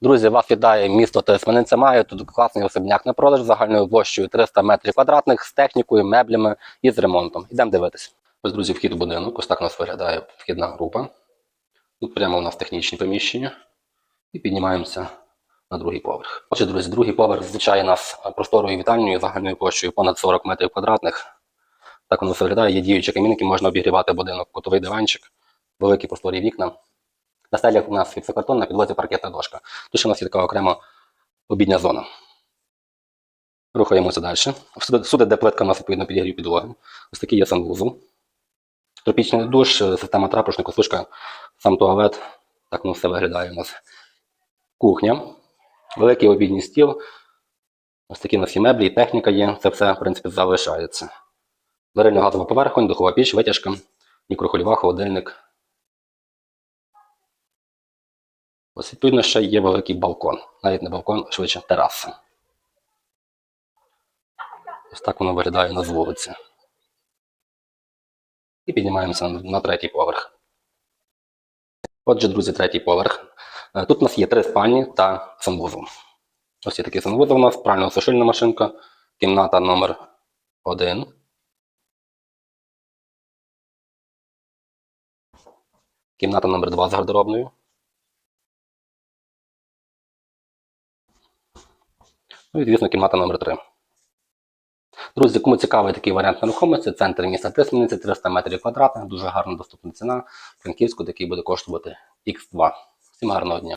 Друзі, вас вітає місто Тисмениця Маю. Тут класний особняк на продаж загальною площею 300 метрів квадратних з технікою, меблями і з ремонтом. Ідемо дивитись. Ось, друзі, вхід в будинок. Ось так у нас виглядає вхідна група. Тут прямо у нас технічні приміщення. І піднімаємося на другий поверх. Отже, друзі, другий поверх зустрічає нас просторою вітальнею загальною площею понад 40 метрів квадратних. Так воно виглядає. Є діючі камін, які можна обігрівати будинок, кутовий диванчик, великі просторі вікна. На стелях у нас гіпсокартон, на підлозі паркетна дошка. Тут ще у нас є така окрема обідня зона. Рухаємося далі. Всюди, де плитка у нас відповідно підігрів підлоги. Ось такий є санвузол. Тропічний душ, е, система трапочнику, сушка, сам туалет. Так воно все виглядає у нас. Кухня, великий обідній стіл. Ось такі у нас є меблі, і техніка є. Це все, в принципі, залишається. Варильно газова поверхонь, духова піч, витяжка, мікрохвильова, холодильник. Ось відповідно ще є великий балкон. Навіть не балкон, а швидше тераса. Ось так воно виглядає на вулиці. І піднімаємося на, третій поверх. Отже, друзі, третій поверх. Е, Тут у нас є три спальні та санвузол. Ось є такий санвузол у нас, пральна сушильна машинка, кімната номер 1 Кімната номер 2 з гардеробною. Ну і, звісно, кімната номер 3 Друзі, кому цікавий такий варіант нерухомості, центр міста Тисмениці, 300 метрів квадратних, дуже гарна доступна ціна. Франківську такий буде коштувати X2. Всім гарного дня!